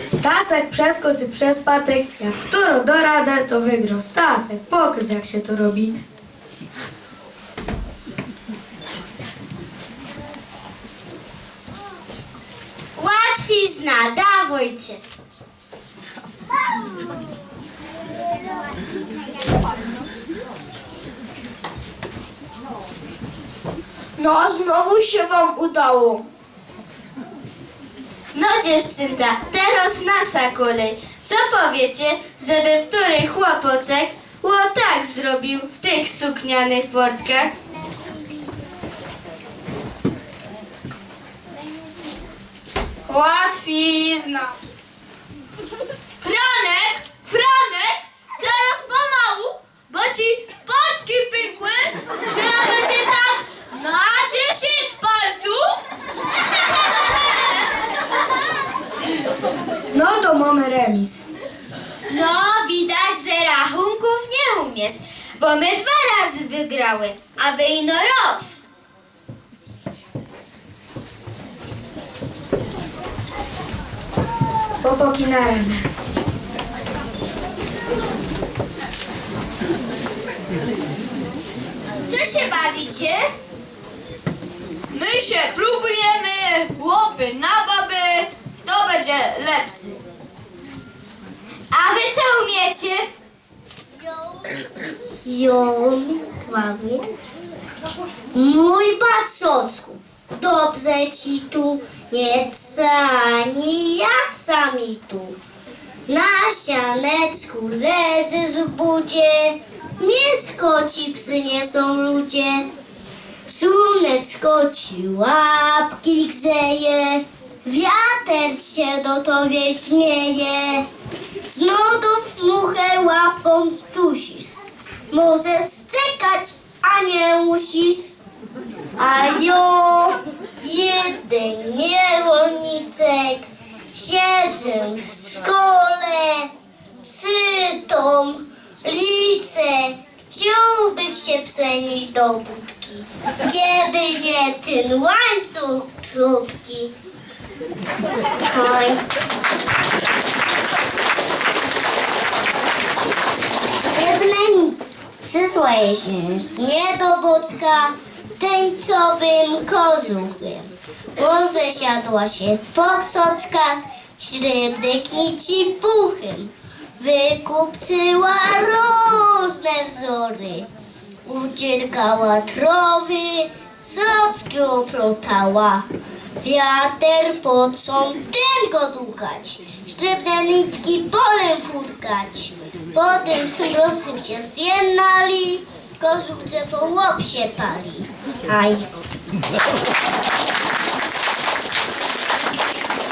Stasek przeskoczy przez patyk, jak którą do radę, to wygrał. Stasek, pokaż jak się to robi. Łatwizna, dawajcie. No, znowu się wam udało. No dziewczynta, teraz nasza kolej. Co powiecie, żeby wtóry chłopocek ło tak zrobił w tych suknianych portkach? Łatwizna. No to mamy remis. No, widać, że rachunków nie umiesz, bo my dwa razy wygrały, a wy ino roz. Chłopaki na ranę. Co się bawicie? My się próbujemy, łopy na baby, lepszy. A wy co umiecie? Ją prawie. Mój patrzosku, dobrze ci tu nie cani jak sami tu. Na sianeczku leży w budzie, mięsko ci przyniosą ludzie. Słoneczko ci łapki grzeje, wiater się do tobie śmieje. Z nudów muchę łapą stusisz. Możesz czekać, a nie musisz. A jo, jeden niewolniczek, siedzę w szkole, czytam, liczę, chciałbym się przenieść do budki, kiedy nie ten łańcuch krótki. Oj. Pewne przysłaje się z niedobocka tęcowym kozuchem. Boże siadła się po sockach, średek nici puchem. Wykupcyła różne wzory, udziergała trowy, socki oplotała. Wiater począł go długać, sztywne nitki polem furkać. Potem z mrozem się zjednali, kozówce po łop się pali. Aj.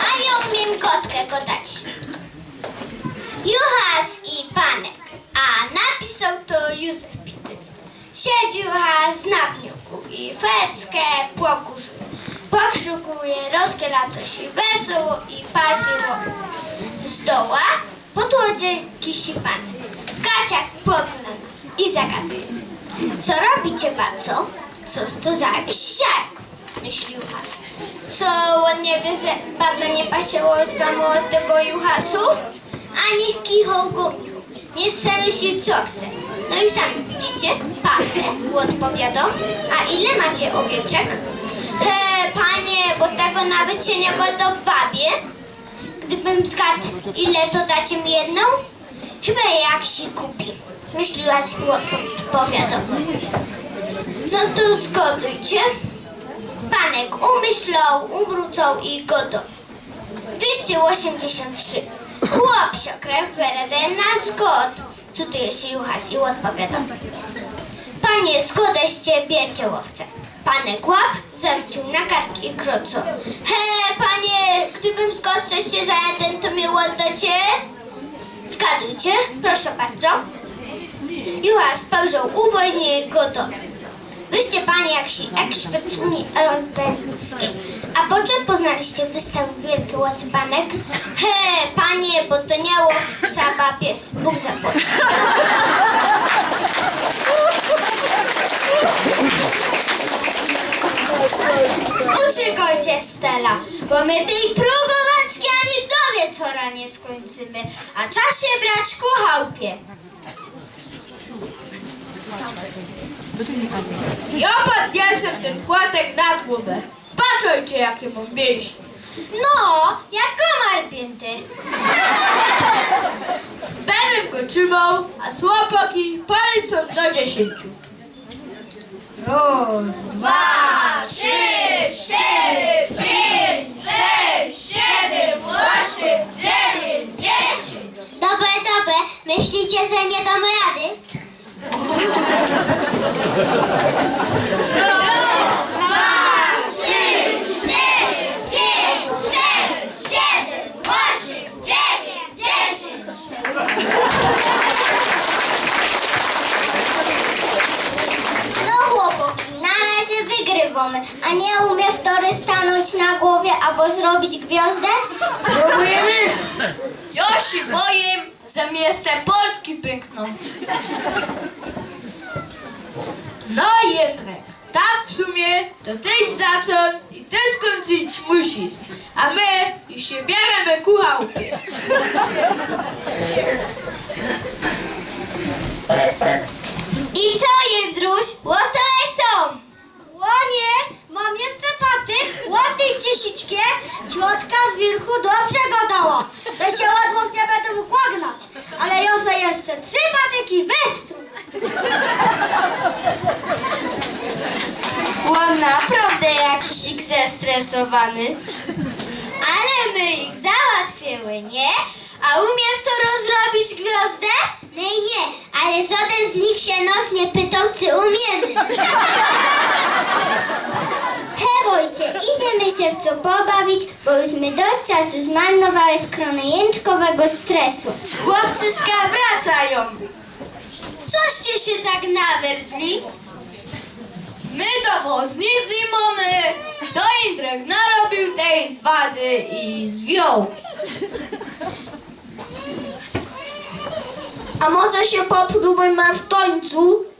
A ja umiem kotkę godać. Juchas i Panek, a napisał to Józef Pity. Siedzi Juchas na pniuku i feckę pokuszuje. Pokrzukuje, rozkiela coś wesoło i pasie chłopce. Z doła podłodzie kisi Panek. Kaciak pogląda i zagaduje. Co robicie, bardzo? Coż to za ksiak? Myśli Juchas. Co on nie wie, że bardzo nie pasiało z domu od tego Juchasów? Ani kichał go. Nie se myśli co chce. No i sami widzicie, pasę, odpowiadał. A ile macie owieczek? Panie, bo tego nawet się nie babie. Gdybym zgadł, ile to dacie mi jedną? Chyba jak się kupi. Myśliła i odpowiadał. No to zgodujcie. Panek umyślał, umrucał i gotow. 283. Chłop się krew weredę na zgod. Cuduje się Juchas i odpowiada. Panie, zgodeście, biercie łowce. Panek łap zarzucił na kark i kroco. He, panie, gdybym zgodł się za jeden, to mi oddacie? Zgadujcie, proszę bardzo. Juchas spojrzał uwoźnie i gotowy. Wyście panie jak, si- jak szpic Unii Europejskiej. A po czym poznaliście występ Wielki Łacybanek? He, panie, bo to nie łowca, ba pies. Bóg. szykujcie Stella, bo my tej progowackiej ani do wieczora nie skończymy, a czas się brać ku chałupie. Ja podniosę ten płatek nad głowę. Patrzcie, jakie mam mięśnie. No, jak komar pięty. Będę go trzymał, a słopoki policą do dziesięciu. Raz, Dwa, trzy, cztery, pięć, sześć, siedem, osiem, dziewięć, dziesięć. Dobre, dobre. Myślicie, że nie dam rady? Trzy, cztery, pięć, sześć, siedem, osiem, dziewięć, dziesięć. No chłopaki, na razie A nie umie wtory stanąć na głowie albo zrobić gwiazdę? Próbujemy? Ja się boję, że Polski pękną. No Jędrek, tak w sumie to tyś zaczął i ty skończyć musisz, a my już się bierzemy ku chałupie. I co, Jędruś? Łostoje są! Łonie, mam jeszcze paty, ładnej ciesiczkie, ciotka z wirchu dobrze godało. To się łatwo nie będę mógł ognać, ale Jose jeszcze trzy patyki wystru. On naprawdę jakiś ich zestresowany. Ale my ich załatwiły, nie? A umiesz to rozrobić gwiazdę? Nie, nie, ale żaden z nich się nos nie pytał, czy umiemy. Hewojcie, idziemy się w co pobawić, bo już my dość czasu zmarnowały skrony jęczkowego stresu. Chłopcyska wracają. Coście się tak nawerdli? My to nie mamy, to Jędrek narobił tej zwady i zwiął. A może się popróbujmy w końcu?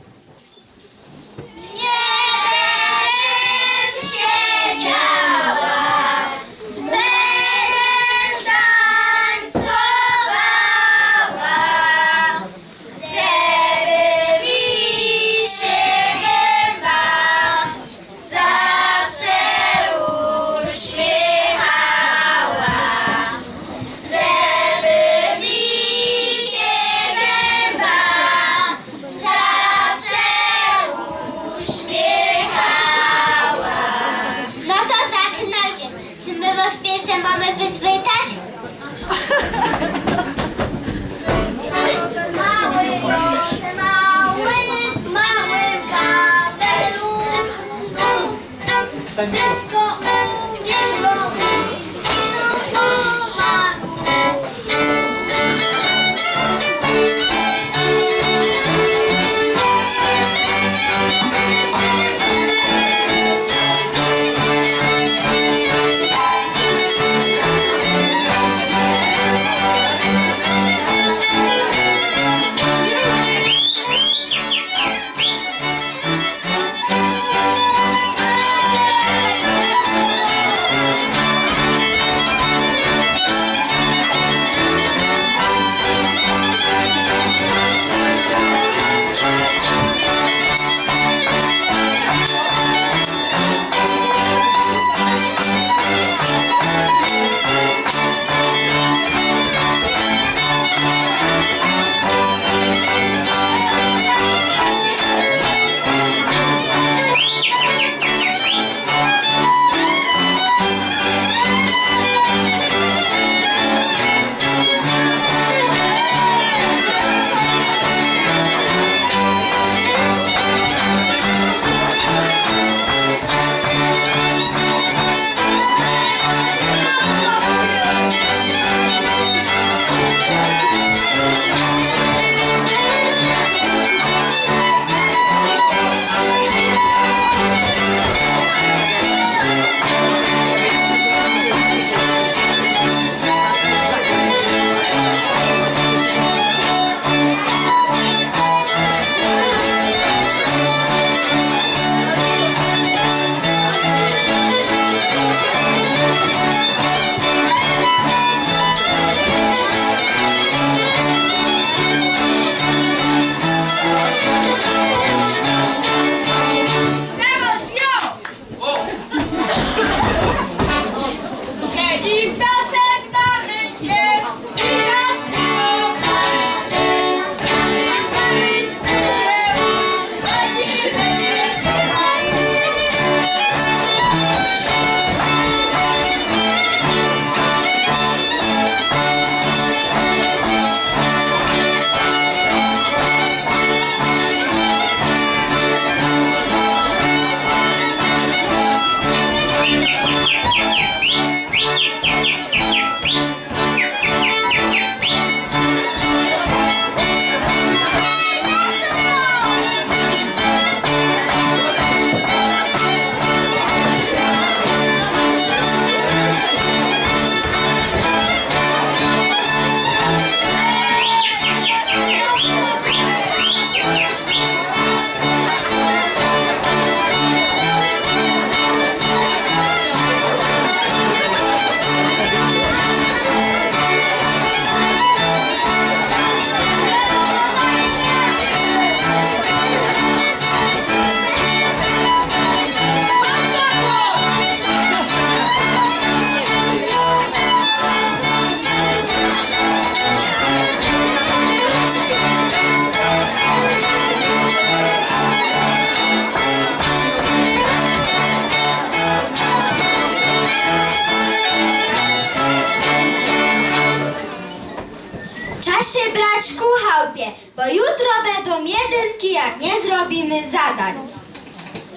Bo jutro będą jedynki, jak nie zrobimy zadań.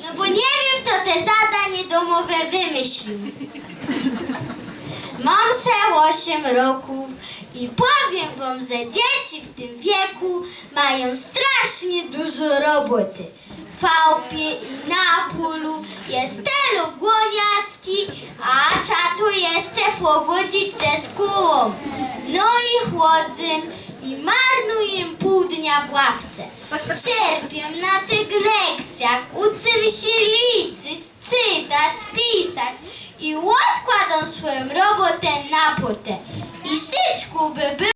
No bo nie wiem, kto te zadanie domowe wymyślił. Mam se 8 roków i powiem wam, że dzieci w tym wieku mają strasznie dużo roboty. W Fałpie i na polu jest tylu głoniacki, a czatu jest pogodzić ze szkołą. No i chłodzę i marnuję pół dnia w ławce. Cierpię na tych lekcjach, uczę się liczyć, czytać, pisać i odkładam swoją robotę na potę. I syczku by było